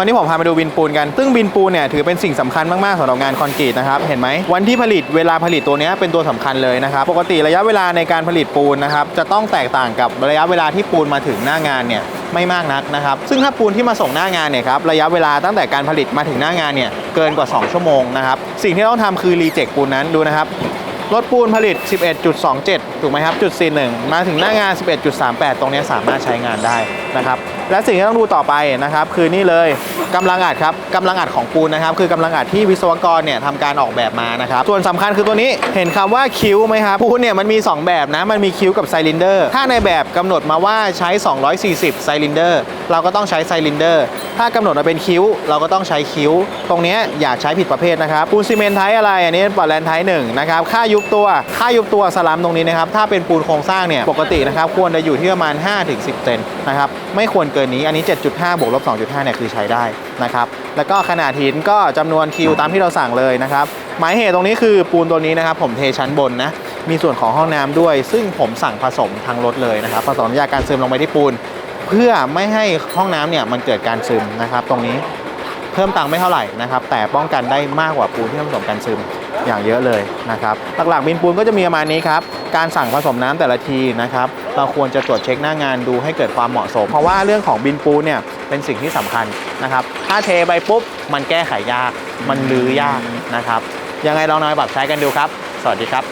วันนี้ผมพามาดูบินปูนกัน ซึ่งบินปูนเนี่ยถือเป็นสิ่งสำคัญมากๆสำหรับงานคอนกรีตนะครับ เห็นไหมวันที่ผลิตเวลาผลิตตัวนี้เป็นตัวสำคัญเลยนะครับ ปกติระยะเวลาในการผลิตปูนนะครับจะต้องแตกต่างกับระยะเวลาที่ปูนมาถึงหน้างานเนี่ยไม่มากนักนะครับ ซึ่งถ้าปูนที่มาส่งหน้างานเนี่ยครับระยะเวลาตั้งแต่การผลิตมาถึงหน้างานเนี่ยเกินกว่า 2 ชั่วโมงนะครับ สิ่งที่ต้องทำคือรีเจ็คปูนนั้นดูนะครับรถปูนผลิต 11.27 ถูกไหมครับจุด41 มาถึงหน้างาน 11.38 ตรงนี้สามารถใช้งานได้นะครับ และสิ่งที่ต้องดูต่อไปนะครับ คือนี่เลยกำลังอัดครับกำลังอัดของปูนนะครับ คือกำลังอัดที่วิศวกรเนี่ยทำการออกแบบมานะครับ ส่วนสำคัญคือตัวนี้เห็นคำว่าคิ้วไหมครับปูนเนี่ยมันมี 2 แบบนะ มันมีคิ้วกับไซลินเดอร์ ถ้าในแบบกำหนดมาว่าใช้ 240 ไซลินเดอร์ เราก็ต้องใช้ไซลินเดอร์ ถ้ากำหนดมาเป็นคิ้ว เราก็ต้องใช้คิ้ว ตรงนี้อย่าใช้ผิดประเภทนะครับ ปูนซีเมนต์ไทป์อะไร อันนี้ปอร์แลนด์ไทป์หนึ่งนะครับ ค่ายุบตัว ค่ายุบตัวสลัมตรงนี้นะครับ ถ้าเป็นปูนโครงสร้างเนี่ย ปกตินะครับ ควรจะอยู่ที่ประมาณ 5-10 เซนนะครับ ไม่ควรเกินนี้ อันนี้ 7.5 บวกลบ 2.5 เนี่ยคือใช้ได้นะครับ แล้วก็ขนาดหินก็จำนวนคิวตามที่เราสั่งเลยนะครับ หมายเหตุตรงนี้คือปูนตัวนี้นะครับ ผมเทชั้นบนนะ มีส่วนของห้องน้ำด้วย ซึ่งผมสั่งผสมทางรถเลยนะครับ ผสมยาการซึมลงไปที่ปูน เพื่อไม่ให้ห้องน้ำเนี่ยมันเกิดการซึมนะครับ ตรงนี้ พิ่มตังค์ไม่เท่าไหร่นะครับแต่ป้องกันได้มากกว่าปูนที่ผสมกันซึมอย่างเยอะเลยนะครับหลักๆบินปูนก็จะมีประมาณนี้ครับการสั่งผสมน้ำแต่ละทีนะครับเราควรจะตรวจเช็คหน้างานดูให้เกิดความเหมาะสม เพราะว่าเรื่องของบินปูนเนี่ยเป็นสิ่งที่สำคัญนะครับถ้าเทไปปุ๊บมันแก้ไขยาก มันลื้อยากนะครับยังไงลองนำไปปรับใช้กันดูครับ สวัสดีครับ